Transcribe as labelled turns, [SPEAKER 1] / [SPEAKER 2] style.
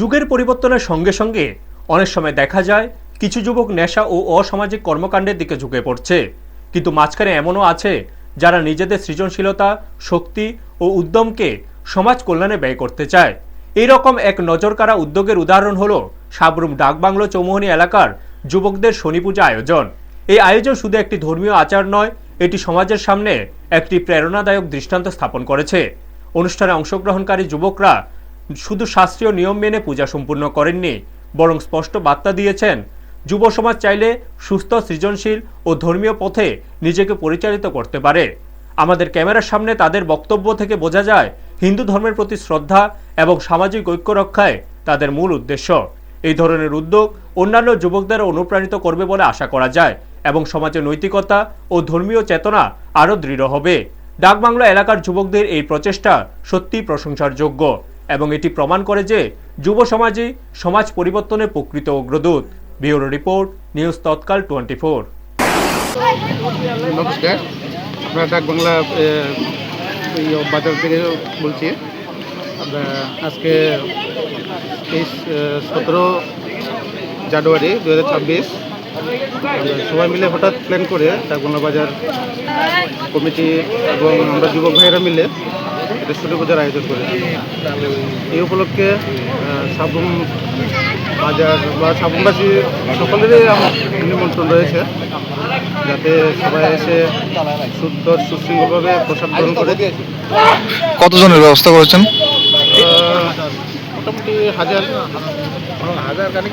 [SPEAKER 1] যুগের পরিবর্তনের সঙ্গে সঙ্গে অনেক সময় দেখা যায় কিছু যুবক নেশা ও অসামাজিক কর্মকাণ্ডের দিকে ঝুঁকে পড়ছে। কিন্তু মাঝখানে এমনও আছে যারা নিজেদের সৃজনশীলতা, শক্তি ও উদ্যমকে সমাজ কল্যাণে ব্যয় করতে চায়। এই রকম এক নজরকাড়া উদ্যোগের উদাহরণ হলো সাবরুম ডাকবাংলো চৌমোহনী এলাকার যুবকদের শনি পূজা আয়োজন। এই আয়োজন শুধু একটি ধর্মীয় আচার নয়, এটি সমাজের সামনে একটি প্রেরণাদায়ক দৃষ্টান্ত স্থাপন করেছে। অনুষ্ঠানে অংশগ্রহণকারী যুবকরা শুধু শাস্ত্রীয় নিয়ম মেনে পূজা সম্পূর্ণ করেননি, বরং স্পষ্ট বার্তা দিয়েছেন, যুব সমাজ চাইলে সুস্থ, সৃজনশীল ও ধর্মীয় পথে নিজেকে পরিচালিত করতে পারে। আমাদের ক্যামেরার সামনে তাদের বক্তব্য থেকে বোঝা যায়, হিন্দু ধর্মের প্রতি শ্রদ্ধা এবং সামাজিক ঐক্য রক্ষায় তাদের মূল উদ্দেশ্য। এই ধরনের উদ্যোগ অন্যান্য যুবকদের অনুপ্রাণিত করবে বলে আশা করা যায় এবং সমাজে নৈতিকতা ও ধর্মীয় চেতনা আরও দৃঢ় হবে। ডাকবাংলা এলাকার যুবকদের এই প্রচেষ্টা সত্যিই প্রশংসার যোগ্য এবং এটি প্রমাণ করে যে যুব সমাজই সমাজ পরিবর্তনের প্রকৃত অগ্রদূত। Bureau report, news Tatkal twenty four.
[SPEAKER 2] নমস্কার। আমরা ডাক বাংলা বাজার থেকে বলছি আজকে এই সতেরো জানুয়ারি দু হাজার ছাব্বিশ সবাই মিলে হঠাৎ প্ল্যান করে ডাকবাংলা বাজার কমিটি এবং আমরা যুবক ভাইয়েরা মিলে ছোটো পূজার আয়োজন করেছি এই উপলক্ষে সাবরুম বাজার বা সাবরুমবাসী সকলেরই আমার নিমন্ত্রণ রয়েছে যাতে সবাই এসে শুদ্ধ সুশৃঙ্খলভাবে প্রসাদ গ্রহণ করে।
[SPEAKER 3] কতজনের ব্যবস্থা করেছেন?
[SPEAKER 2] মোটামুটি হাজার। হাজার কানে